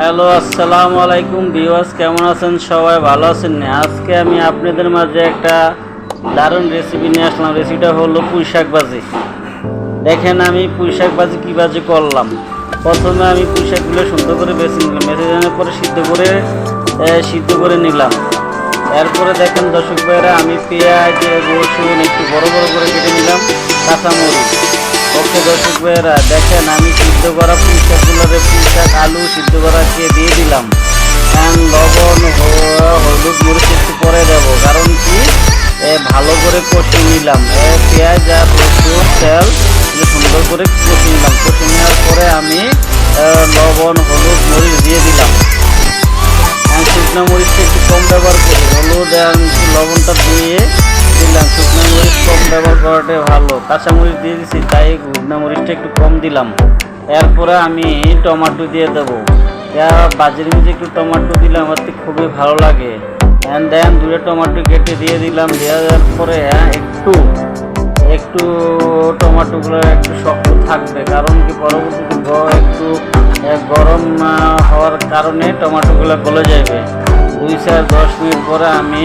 Hello, আসসালামু আলাইকুম viewers, কেমন আছেন সবাই? ভালো আছেন না? আজকে আমি আপনাদের মাঝে একটা দারুণ রেসিপি নিয়ে আসলাম। রেসিপিটা হলো পুঁই শাক ভাজি। দেখেন আমি পুঁই শাক ভাজি কী ভাজি করলাম। প্রথমে আমি পুঁই শাকগুলো সুন্দর করে বেছে নিলাম। বেছে নেওয়ার পরে সিদ্ধ করে সিদ্ধ করে নিলাম। এরপরে দেখেন দর্শক ভাইরা আমি পেঁয়াজ, রসুন একটু বড় বড় করে কেটে নিলাম। কাঁচামরিচ। ওকে দর্শক ভাইয়েরা দেখেন আমি সিদ্ধ করা পুঁই শাকগুলোরে পুঁই শাক আলু সিদ্ধ করাকে দিয়ে দিলাম? And লবণ, হলুদ মরিচ একটু পরে দেব। কারণ কি? ভালো করে কষিয়ে নিলাম। পেঁয়াজ আর রসুন, তেল সুন্দর করে কষিয়ে নিলাম। কষিয়ে নেওয়ার পরে আমি লবণ, হলুদ, মরিচ দিয়ে দিলাম। আমি শুকনো মরিচটা একটু কম ব্যবহার করি। হলুদ লবণটা দিয়ে ব্যবহার করাটাই ভালো। কাঁচা মরিচ দিয়ে দিছি, তাই শুকনো মরিচটা একটু কম দিলাম। এরপরে আমি টমাটো দিয়ে দেবো। বাজির মধ্যে একটু টমাটো দিলে আমার তো খুবই ভালো লাগে। অ্যান্ড দেন দুটো টমাটো কেটে দিয়ে দিলাম। দেওয়ার পরে একটু একটু টমেটোগুলো একটু শক্ত থাকবে। কারণ কি পরবর্তীতে একটু গরম হওয়ার কারণে টমেটোগুলো গলে যাবে দুই চার দশ মিনিট পরে আমি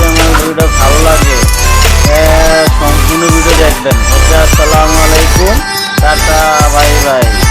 আসসালামু আলাইকুম টাটা বাই বাই।